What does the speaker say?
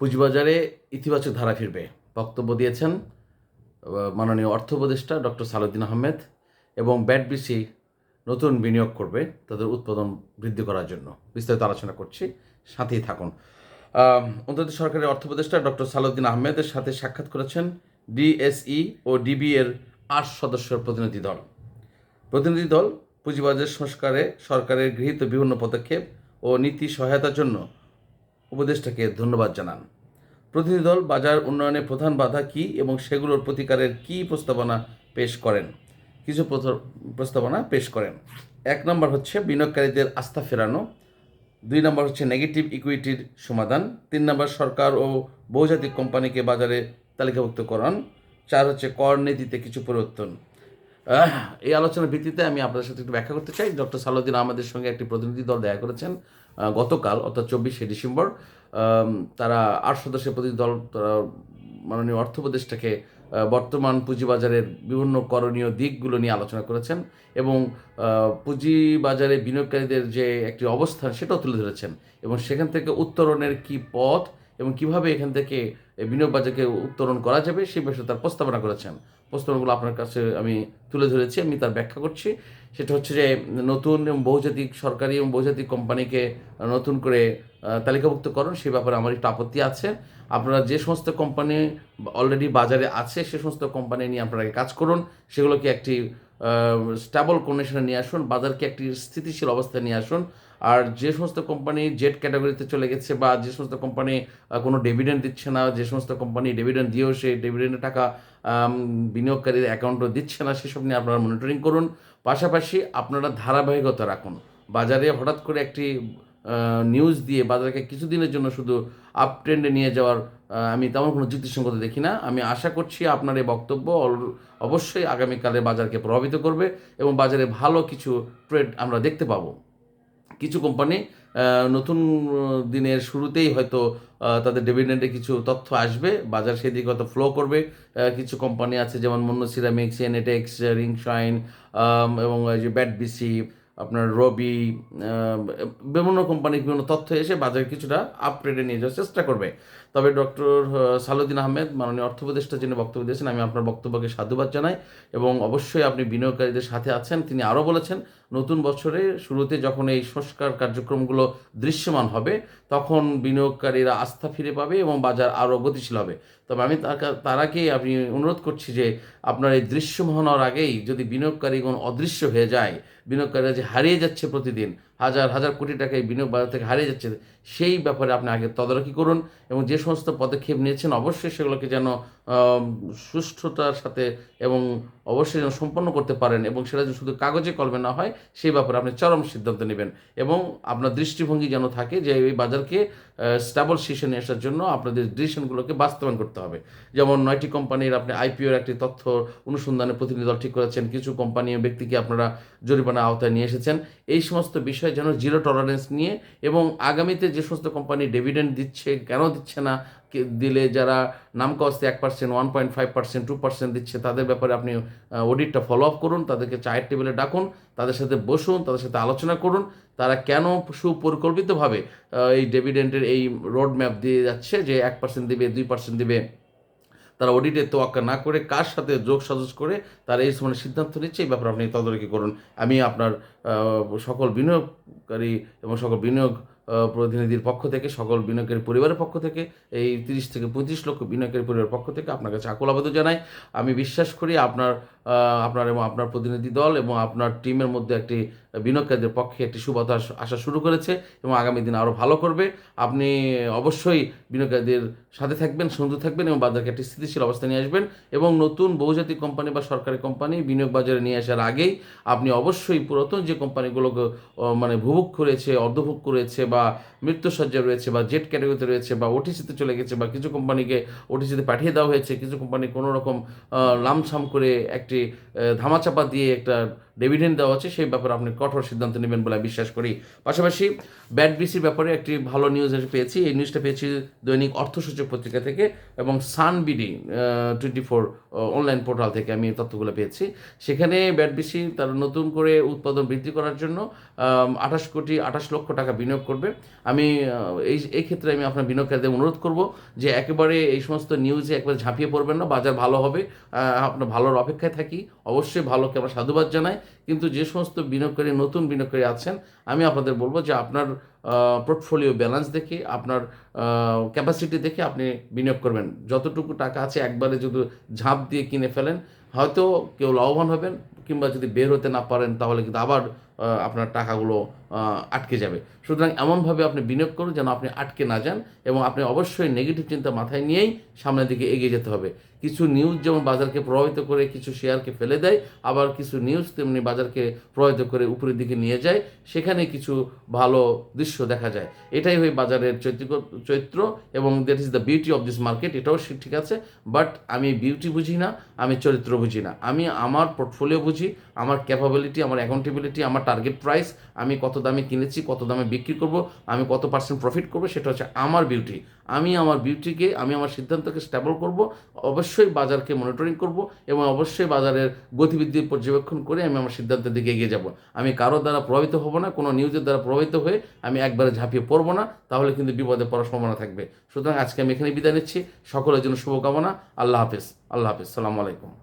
পুঁজিবাজারে ইতিবাচক ধারা ফিরবে। বক্তব্য দিয়েছেন মাননীয় অর্থ উপদেষ্টা ডক্টর সালুদ্দিন আহমেদ এবং ব্যাটবিসি নতুন বিনিয়োগ করবে তাদের উৎপাদন বৃদ্ধি করার জন্য। বিস্তারিত আলোচনা করছি, সাথেই থাকুন। অন্তর্বর্তী সরকারের অর্থ উপদেষ্টা ডক্টর সালুদ্দিন আহমেদের সাথে সাক্ষাৎ করেছেন ডিএসই ও ডিবি এর আট সদস্যের প্রতিনিধি দল। প্রতিনিধি দল পুঁজিবাজার সংস্কারে সরকারের গৃহীত বিভিন্ন পদক্ষেপ ও নীতি সহায়তার জন্য উপদেষ্টাকে ধন্যবাদ জানান। প্রতিনিধি দল বাজার উন্নয়নে প্রধান বাধা কী এবং সেগুলোর প্রতিকারের কী প্রস্তাবনা পেশ করেন? কিছু প্রস্তাবনা পেশ করেন। এক নম্বর হচ্ছে বিনিয়োগকারীদের আস্থা ফেরানো। দুই নম্বর হচ্ছে নেগেটিভ ইকুইটির সমাধান। তিন নম্বর সরকার ও বহুজাতিক কোম্পানিকে বাজারে তালিকাভুক্তকরণ চার হচ্ছে কর নীতিতে কিছু পরিবর্তন। এই আলোচনার ভিত্তিতে আমি আপনাদের সাথে একটু ব্যাখ্যা করতে চাই। ডক্টর সালাউদ্দিন আমাদের সঙ্গে একটি প্রতিনিধি দল দেখা করেছেন। গতকাল, অর্থাৎ চব্বিশে ডিসেম্বর তারা আট সদস্যের প্রতিনিধি দল, তারা মাননীয় অর্থ উপদেষ্টাকে বর্তমান পুঁজিবাজারের বিভিন্ন করণীয় দিকগুলো নিয়ে আলোচনা করেছেন এবং পুঁজিবাজারে বিনিয়োগকারীদের যে একটি অবস্থান সেটাও তুলে ধরেছেন এবং সেখান থেকে উত্তরণের কি পথ এবং কীভাবে এখান থেকে বিনিয়োগ বাজারকে উত্তরণ করা যাবে সেই বিষয়ে তার প্রস্তাবনা করেছেন। প্রস্তাবনাগুলো আপনার কাছে আমি তুলে ধরেছি, আমি তার ব্যাখ্যা করছি। সেটা হচ্ছে যে নতুন বহুজাতিক সরকারি এবং বহুজাতিক কোম্পানিকে নতুন করে তালিকাভুক্ত করুন সে ব্যাপারে আমার একটু আপত্তি আছে। আপনারা যে সমস্ত কোম্পানি অলরেডি বাজারে আছে, সে সমস্ত কোম্পানি নিয়ে আপনারা কাজ করুন। সেগুলোকে একটি স্টেবল কন্ডিশনে নিয়ে আসুন, বাজারকে একটি স্থিতিশীল অবস্থায় নিয়ে আসুন, আর যে সমস্ত কোম্পানি জেট ক্যাটাগরিতে চলে গেছে বা যে সমস্ত কোম্পানি কোনো ডিভিডেন্ড দিচ্ছে না, যে সমস্ত কোম্পানি ডিভিডেন্ড দিয়েও সেই ডিভিডেন্ডের টাকা বিনিয়োগকারীর অ্যাকাউন্টও দিচ্ছে না, সেসব নিয়ে আপনারা মনিটরিং করুন। পাশাপাশি আপনারা ধারাবাহিকতা রাখুন। বাজারে হঠাৎ করে একটি নিউজ দিয়ে বাজারকে কিছুদিনের জন্য শুধু আপ ট্রেন্ডে নিয়ে যাওয়ার আমি তেমন কোনো যুক্তিসঙ্গত দেখি না। আমি আশা করছি আপনার এই বক্তব্য অবশ্যই আগামীকালে বাজারকে প্রভাবিত করবে এবং বাজারে ভালো কিছু ট্রেড আমরা দেখতে পাবো। কিছু কোম্পানি নতুন দিনের শুরুতেই হয়তো তাদের ডিভিডেন্ডে কিছু তথ্য আসবে, বাজার সেদিকে হয়তো ফ্লো করবে। কিছু কোম্পানি আছে যেমন মন্য সিরামিক্স এনএটেক্স রিংশাইন এবং যে ব্যাট বিসি, আপনার রবি বিভিন্ন কোম্পানির বিভিন্ন তথ্য এসে বাজারে কিছুটা আপগ্রেডে নিয়ে যাওয়ার চেষ্টা করবে। তবে ডক্টর সালুদ্দিন আহমেদ, মাননীয় অর্থ উপদেষ্টা যিনি বক্তব্য দিয়েছেন, আমি আপনার বক্তব্যকে সাধুবাদ জানাই এবং অবশ্যই আপনি বিনিয়োগকারীদের সাথে আছেন। তিনি আরও বলেছেন, নতুন বছরে শুরুতে যখন এই সংস্কার কার্যক্রমগুলো দৃশ্যমান হবে, তখন বিনিয়োগকারীরা আস্থা ফিরে পাবে এবং বাজার আরও গতিশীল হবে। তবে আমি তার কা- তার আগেই আমি অনুরোধ করছি যে, আপনার এই দৃশ্যমান হওয়ার আগেই যদি বিনিয়োগকারীগণ অদৃশ্য হয়ে যায়, বিনিয়োগকারীরা যে হারিয়ে যাচ্ছে প্রতিদিন হাজার হাজার কোটি টাকা এই বিনিয়োগ বাজার থেকে হারিয়ে যাচ্ছে, সেই ব্যাপারে আপনি আগে তদারকি করুন এবং যে সমস্ত পদক্ষেপ নিয়েছেন অবশ্যই সেগুলোকে যেন সুষ্ঠুতার সাথে এবং অবশ্যই যেন সম্পন্ন করতে পারেন এবং সেটা যেন শুধু কাগজে কলমে না হয়, সেই ব্যাপারে আপনি চরম সিদ্ধান্ত নেবেন। এবং আপনার দৃষ্টিভঙ্গি যেন থাকে যে এই বাজারকে স্টেবল নিয়ে আসার জন্য আপনাদের ডিসিশনগুলোকে বাস্তবায়ন করতে হবে। যেমন নয়টি কোম্পানির আপনি আইপিওর একটি তথ্য অনুসন্ধানে প্রতিনিধি দল ঠিক করেছেন, কিছু কোম্পানি ব্যক্তিকে আপনারা জরিমানা আওতায় নিয়ে এসেছেন। এই সমস্ত বিষয় যেন জিরো টলারেন্স নিয়ে এবং আগামীতে যে সমস্ত কোম্পানি ডিভিডেন্ড দিচ্ছে, কেন দিচ্ছে না দিলে যারা নাম কস্তে এক percent one point five percent two percent দিচ্ছে, তাদের ব্যাপারে আপনি অডিটটা ফলো আপ করুন, তাদেরকে চায়ের টেবিলে ডাকুন, তাদের সাথে বসুন, তাদের সাথে আলোচনা করুন, তারা কেন সুপরিকল্পিতভাবে এই ডেভিডেন্টের এই রোড ম্যাপ দিয়ে যাচ্ছে যে এক পার্সেন্ট দিবে, দুই পার্সেন্ট দিবে, তারা অডিটের তোয়াক্কা না করে কার সাথে যোগ সাজস করে তারা এই সময় সিদ্ধান্ত নিচ্ছে, এই ব্যাপারে আপনি তদারকি করুন। আমি আপনার সকল বিনিয়োগকারী এবং সকল বিনিয়োগ প্রতিনিধির পক্ষ থেকে, সকল বিনিয়োগকারী পরিবারের পক্ষ থেকে, এই তিরিশ থেকে পঁচিশ লক্ষ বিনিয়োগকারী পরিবারের পক্ষ থেকে আপনার কাছে আকুল আবেদন জানাই। আমি বিশ্বাস করি আপনার আপনার এবং আপনার প্রতিনিধি দল এবং আপনার টিমের মধ্যে একটি বিনিয়োগকারীদের পক্ষে একটি সুবাতাস আসা শুরু করেছে এবং আগামী দিন আরও ভালো করবে। আপনি অবশ্যই বিনিয়োগকারীদের সাথে থাকবেন সন্ধু থাকবেন এবং বাজারকে একটি স্থিতিশীল অবস্থা নিয়ে আসবেন এবং নতুন বহুজাতিক কোম্পানি বা সরকারি কোম্পানি বিনিয়োগ বাজারে নিয়ে আসার আগেই আপনি অবশ্যই পুরাতন যে কোম্পানিগুলোকে মানে ভুভুক করেছে অর্ধভুক করেছে বা মৃত্যুসজ্জা রয়েছে বা জেট ক্যাটাগরিতে রয়েছে বা ওটিসিতে চলে গেছে বা কিছু কোম্পানিকে ওটিসিতে পাঠিয়ে দেওয়া হয়েছে, কিছু কোম্পানি কোনো রকম লামসাম করে একটি একটি ধামাচাপা দিয়ে একটা ডিভিডেন্ড দেওয়া হচ্ছে, সেই ব্যাপারে আপনি কঠোর সিদ্ধান্ত নেবেন বলে বিশ্বাস করি। পাশাপাশি ব্যাট বিসির ব্যাপারে একটি ভালো নিউজ পেয়েছি, এই নিউজটা পেয়েছি দৈনিক অর্থসূচক পত্রিকা থেকে এবং Sun BD twenty four online portal থেকে আমি তথ্যগুলো পেয়েছি। সেখানে ব্যাট বিসি তার নতুন করে উৎপাদন বৃদ্ধি করার জন্য আঠাশ কোটি আঠাশ লক্ষ টাকা বিনিয়োগ করবে। আমি এই এই ক্ষেত্রে আমি আপনার বিনিয়োগকারীদের অনুরোধ করব যে একেবারে এই সমস্ত নিউজে একবারে ঝাঁপিয়ে পড়বেন না, বাজার ভালো হবে আপনার ভালোর অপেক্ষায় থাকি, অবশ্যই ভালোকে আমরা সাধুবাদ জানাই। কিন্তু যে সমস্ত বিনিয়োগকারী, নতুন বিনিয়োগকারী আছেন, আমি আপনাদের বলব যে আপনার পোর্টফোলিও ব্যালেন্স দেখে, আপনার ক্যাপাসিটি দেখে আপনি বিনিয়োগ করবেন। যতটুকু টাকা আছে একবারে যদি ঝাঁপ দিয়ে কিনে ফেলেন, হয়তো কেউ লাভবান হবেন, কিংবা যদি বের হতে না পারেন, তাহলে কিন্তু আবার আপনার টাকাগুলো আটকে যাবে। সুতরাং এমনভাবে আপনি বিনিয়োগ করুন যেন আপনি আটকে না যান এবং আপনি অবশ্যই নেগেটিভ চিন্তা মাথায় নিয়েই সামনের দিকে এগিয়ে যেতে হবে। কিছু নিউজ যেমন বাজারকে প্রভাবিত করে কিছু শেয়ারকে ফেলে দেয়, আবার কিছু নিউজ তেমনি বাজারকে প্রভাবিত করে উপরের দিকে নিয়ে যায়, সেখানে কিছু ভালো দৃশ্য দেখা যায়। এটাই হয়ে বাজারের চৈত্র চৈত্র এবং that is the beauty of this market এটাও ঠিক আছে। বাট আমি বিউটি বুঝি না, আমি চরিত্র বুঝি না। আমি আমার পোর্টফোলিও বুঝি, আমার ক্যাপাবিলিটি আমার অ্যাকাউন্টেবিলিটি আমার টার্গেট প্রাইস আমি কত দামে কিনেছি, কত দামে বিক্রি করব, আমি কত পার্সেন্ট প্রফিট করব, সেটা হচ্ছে আমার বিউটি আমি আমার বিউটিকে আমি আমার সিদ্ধান্তকে স্টেবল করব, অবশ্যই বাজারকে মনিটরিং করব এবং অবশ্যই বাজারের গতিবিধি পর্যবেক্ষণ করে আমি আমার সিদ্ধান্তের দিকে এগিয়ে যাব। আমি কারও দ্বারা প্রভাবিত হব না, কোনো নিউজের দ্বারা প্রভাবিত হয়ে আমি একবারে ঝাঁপিয়ে পড়ব না, তাহলে কিন্তু বিপদে পড়ার সম্ভাবনা থাকবে। সুতরাং আজকে আমি এখানে বিদায় নিচ্ছি, সকলের জন্য শুভকামনা, আল্লাহ হাফেজ আল্লাহ হাফেজ, সালামু আলাইকুম।